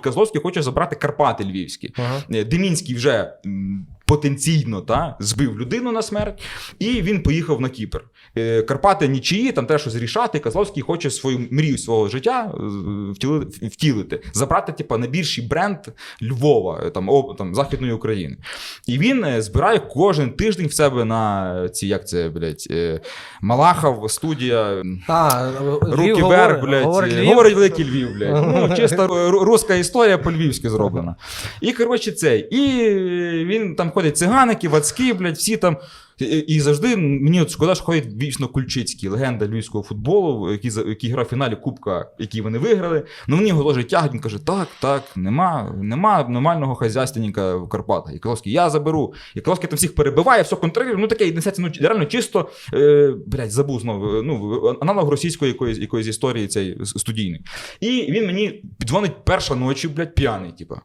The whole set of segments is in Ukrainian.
Козловський хоче забрати Карпати Львівські. Ага. Е, Демінський вже потенційно та, збив людину на смерть, і він поїхав на Кіпр. Е, Карпати нічиї, там треба щось рішати. Козловський хоче свою мрію свого життя е, втілити, забрати типу, найбільший бренд Львова, там, об, там, Західної України. І він е, збирає кожен тиждень в себе на е, ці, як це, блядь, е, Малахов, студія. А, Руки вверх, блядь, говорить Львів. говорить великий Львів, блядь. Ну, чисто руська історія по-львівськи зроблена. І, коротше, цей. І він там ходить циганики, вацькі, блядь, всі там. І, завжди мені от шкода, що ходить вічно Кульчицький, легенда львівського футболу, який, який грав в фіналі Кубка, який вони виграли. Ну мені його теж тягать, він каже: так, так, нема, нема нормального хазяйственника в Карпатах. І Коловський, я заберу. І Коловський там всіх перебиває, все контролює. Ну таке, і несеться, ну реально чисто, е, блядь, забув знову. Ну, аналог російської якоїсь, якоїсь історії цей студійний. І він мені піддзвонить перша ночі, блядь, п'яний, типа.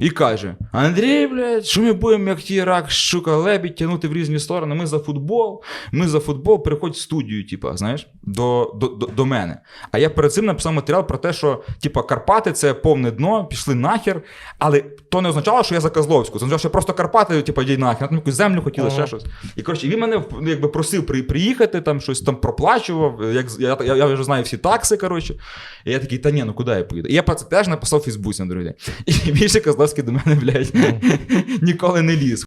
І каже: Андрій, блядь, що ми будемо, як ті рак, щука, лебідь, тягнути в різні сторони. Ми за футбол, ми за футбол, приходь в студію, типа, знаєш, до, до, до, до мене. А я перед цим написав матеріал про те, що типа Карпати це повне дно, пішли нахер. Але то не означало, що я за Козловську. Це означало, що просто Карпати, типа, йди нахер, там якусь землю хотіли, Ага. ще щось. І коротше, він мене якби просив при, приїхати, там щось там проплачував. Як, я, я, я вже знаю всі такси, коротше. І я такий, та ні, ну куди я поїду? І я про це теж написав в Фейсбуці на другий день. Більше Козловський до мене, блядь, ніколи не ліз.